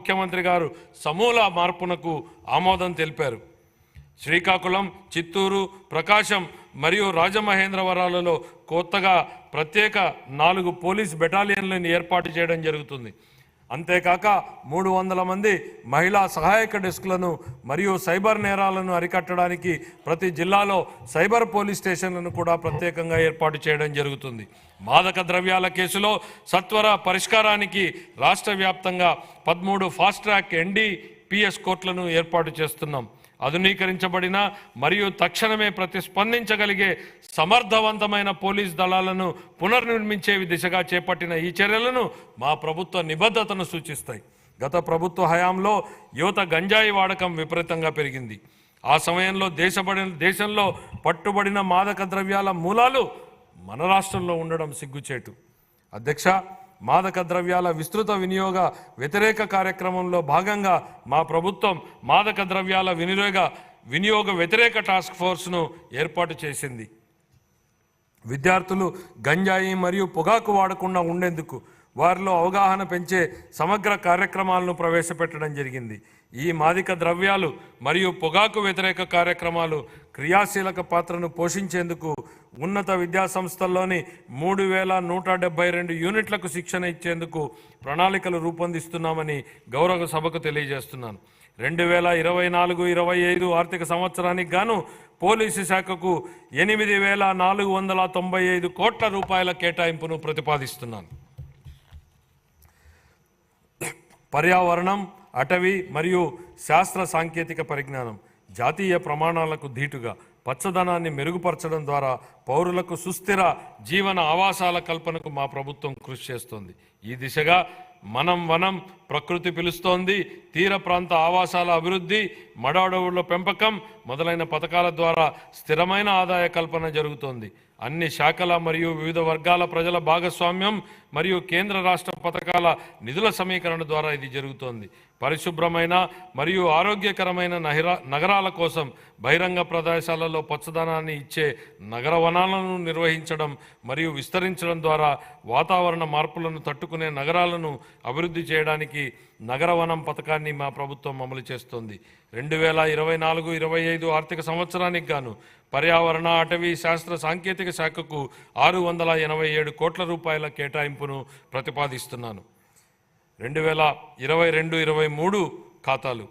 ముఖ్యమంత్రి గారు సమూల మార్పునకు ఆమోదం తెలిపారు. శ్రీకాకుళం చిత్తూరు ప్రకాశం మరియు రాజమహేంద్రవరాలలో కొత్తగా ప్రత్యేక నాలుగు పోలీస్ బెటాలియన్లను ఏర్పాటు చేయడం జరుగుతుంది. అంతేకాక మూడు వందల మంది మహిళా సహాయక డెస్క్లను మరియు సైబర్ నేరాలను అరికట్టడానికి ప్రతి జిల్లాలో సైబర్ పోలీస్ స్టేషన్లను కూడా ప్రత్యేకంగా ఏర్పాటు చేయడం జరుగుతుంది. మాదక ద్రవ్యాల కేసులో సత్వర పరిష్కారానికి రాష్ట్ర వ్యాప్తంగా పదమూడు ఫాస్ట్ ట్రాక్ ఎన్డీపీఎస్ కోర్టులను ఏర్పాటు చేస్తున్నాం. ఆధునీకరించబడిన మరియు తక్షణమే ప్రతిస్పందించగలిగే సమర్థవంతమైన పోలీస్ దళాలను పునర్నిర్మించే దిశగా చేపట్టిన ఈ చర్యలను మా ప్రభుత్వ నిబద్ధతను సూచిస్తాయి. గత ప్రభుత్వ హయాంలో యువత గంజాయి వాడకం విపరీతంగా పెరిగింది. ఆ సమయంలో దేశపడిన దేశంలో పట్టుబడిన మాదక ద్రవ్యాల మూలాలు మన రాష్ట్రంలో ఉండడం సిగ్గుచేటు. అధ్యక్ష మాదక ద్రవ్యాల విస్తృత వినియోగ వ్యతిరేక కార్యక్రమంలో భాగంగా మా ప్రభుత్వం మాదక ద్రవ్యాల వినియోగ వినియోగ వ్యతిరేక టాస్క్ ఫోర్స్ను ఏర్పాటు చేసింది. విద్యార్థులు గంజాయి మరియు పొగాకు వాడకుండా ఉండేందుకు వారిలో అవగాహన పెంచే సమగ్ర కార్యక్రమాలను ప్రవేశపెట్టడం జరిగింది. ఈ మాదిక ద్రవ్యాలు మరియు పొగాకు వ్యతిరేక కార్యక్రమాలు క్రియాశీలక పాత్రను పోషించేందుకు ఉన్నత విద్యా సంస్థల్లోని మూడు వేల నూట డెబ్బై రెండు యూనిట్లకు శిక్షణ ఇచ్చేందుకు ప్రణాళికలు రూపొందిస్తున్నామని గౌరవ సభకు తెలియజేస్తున్నాను. రెండు వేల ఇరవై నాలుగు ఇరవై ఐదు ఆర్థిక సంవత్సరానికి గాను పోలీసు శాఖకు ఎనిమిది వేల నాలుగు వందల తొంభై ఐదు కోట్ల రూపాయల కేటాయింపును ప్రతిపాదిస్తున్నాను. పర్యావరణం అటవీ మరియు శాస్త్ర సాంకేతిక పరిజ్ఞానం జాతీయ ప్రమాణాలకు ధీటుగా పచ్చదనాన్ని మెరుగుపరచడం ద్వారా పౌరులకు సుస్థిర జీవన ఆవాసాల కల్పనకు మా ప్రభుత్వం కృషి చేస్తోంది. ఈ దిశగా మనం వనం ప్రకృతి పిలుస్తోంది తీర ప్రాంత ఆవాసాల అభివృద్ధి మడ అడవుల పెంపకం మొదలైన పథకాల ద్వారా స్థిరమైన ఆదాయ కల్పన జరుగుతోంది. అన్ని శాఖల మరియు వివిధ వర్గాల ప్రజల భాగస్వామ్యం మరియు కేంద్ర రాష్ట్ర పథకాల నిధుల సమీకరణ ద్వారా ఇది జరుగుతోంది. పరిశుభ్రమైన మరియు ఆరోగ్యకరమైన నగరాల కోసం బహిరంగ ప్రదేశాలలో పచ్చదనాన్ని ఇచ్చే నగర వనాలను నిర్వహించడం మరియు విస్తరించడం ద్వారా వాతావరణ మార్పులను తట్టుకునే నగరాలను అభివృద్ధి చేయడానికి నగర వనం పథకాన్ని మా ప్రభుత్వం అమలు చేస్తోంది. రెండు వేల ఇరవై నాలుగు ఇరవై ఐదు ఆర్థిక సంవత్సరానికి గాను పర్యావరణ అటవీ శాస్త్ర సాంకేతిక శాఖకు ఆరు వందల ఎనభై ఏడు కోట్ల రూపాయల కేటాయింపును ప్రతిపాదిస్తున్నాను. రెండు వేల ఇరవై రెండు ఇరవై మూడు ఖాతాలు.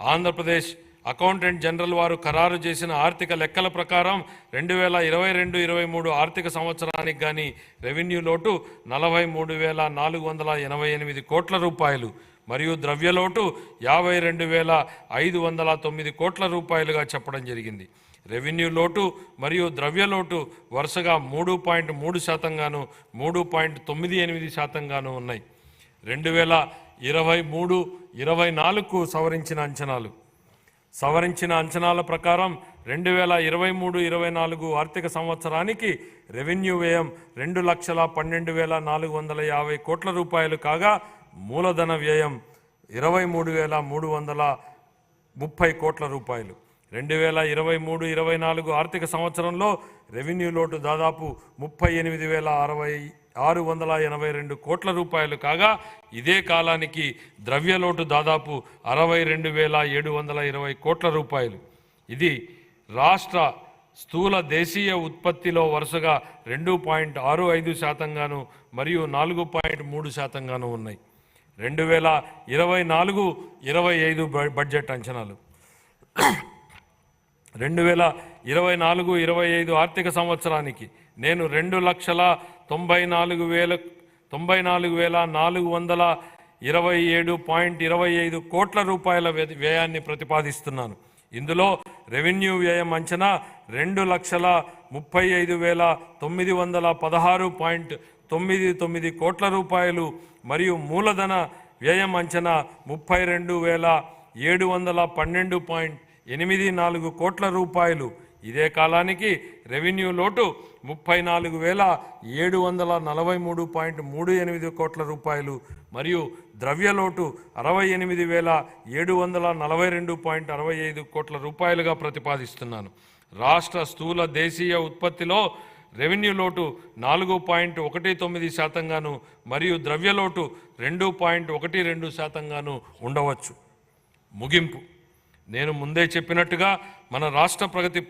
ఆంధ్రప్రదేశ్ అకౌంటెంట్ జనరల్ వారు ఖరారు చేసిన ఆర్థిక లెక్కల ప్రకారం రెండు వేల ఇరవై రెండు ఇరవై మూడు ఆర్థిక సంవత్సరానికి కానీ రెవెన్యూ లోటు నలభై మూడు వేల నాలుగు వందల ఎనభై ఎనిమిది కోట్ల రూపాయలు మరియు ద్రవ్యలోటు యాభై రెండు వేల ఐదు వందల తొమ్మిది కోట్ల రూపాయలుగా చెప్పడం జరిగింది. రెవెన్యూ లోటు మరియు ద్రవ్యలోటు వరుసగా మూడు పాయింట్ మూడు శాతంగాను మూడు పాయింట్ తొమ్మిది ఎనిమిది శాతంగాను ఉన్నాయి. రెండు వేల ఇరవై మూడు ఇరవై నాలుగుకు సవరించిన అంచనాలు. సవరించిన అంచనాల ప్రకారం రెండు వేల ఇరవై మూడు ఇరవై నాలుగు ఆర్థిక సంవత్సరానికి రెవెన్యూ వ్యయం రెండు లక్షల పన్నెండు వేల నాలుగు వందల యాభై కోట్ల రూపాయలు కాగా మూలధన వ్యయం ఇరవై మూడు వేల మూడు వందల ముప్పై కోట్ల రూపాయలు. రెండు వేల ఇరవై మూడు ఇరవై నాలుగు ఆర్థిక సంవత్సరంలో రెవెన్యూ లోటు దాదాపు ముప్పై ఎనిమిది వేల అరవై ఆరు వందల ఎనభై రెండు కోట్ల రూపాయలు కాగా ఇదే కాలానికి ద్రవ్యలోటు దాదాపు అరవై రెండు వేల ఏడు వందల ఇరవై కోట్ల రూపాయలు. ఇది రాష్ట్ర స్థూల దేశీయ ఉత్పత్తిలో వరుసగా రెండు పాయింట్ ఆరు ఐదు శాతంగాను మరియు నాలుగు పాయింట్ మూడు శాతంగాను ఉన్నాయి. రెండు వేల ఇరవై నాలుగు ఇరవై ఐదు బ- బడ్జెట్ అంచనాలు. రెండు వేల ఇరవై నాలుగు ఇరవై ఐదు ఆర్థిక సంవత్సరానికి నేను రెండు లక్షల తొంభై నాలుగు వేల తొంభై నాలుగు వేల నాలుగు వందల ఇరవై ఏడు పాయింట్ ఇరవై ఐదు కోట్ల రూపాయల వ్య- వ్యయాన్ని ప్రతిపాదిస్తున్నాను. ఇందులో రెవెన్యూ వ్యయం అంచనా రెండు లక్షల ముప్పై ఐదు వేల తొమ్మిది వందల పదహారు పాయింట్ తొమ్మిది తొమ్మిది కోట్ల రూపాయలు మరియు మూలధన వ్యయం అంచనా ముప్పై రెండు వేల ఏడు వందల పన్నెండు పాయింట్ ఎనిమిది నాలుగు కోట్ల రూపాయలు. ఇదే కాలానికి రెవెన్యూ లోటు ముప్పై నాలుగు వేల ఏడు వందల నలభై మూడు పాయింట్ మూడు ఎనిమిది కోట్ల రూపాయలు మరియు ద్రవ్య లోటు అరవై ఎనిమిది వేల ఏడు వందల నలభై రెండు పాయింట్ అరవై ఐదు కోట్ల రూపాయలుగా ప్రతిపాదిస్తున్నాను. రాష్ట్ర స్థూల దేశీయ ఉత్పత్తిలో రెవెన్యూ లోటు నాలుగు పాయింట్ ఒకటి తొమ్మిది శాతంగాను మరియు ద్రవ్య లోటు రెండు పాయింట్ ఒకటి రెండు శాతంగాను ఉండవచ్చు. ముగింపు. నేను ముందే చెప్పినట్టుగా మన రాష్ట్ర ప్రగతి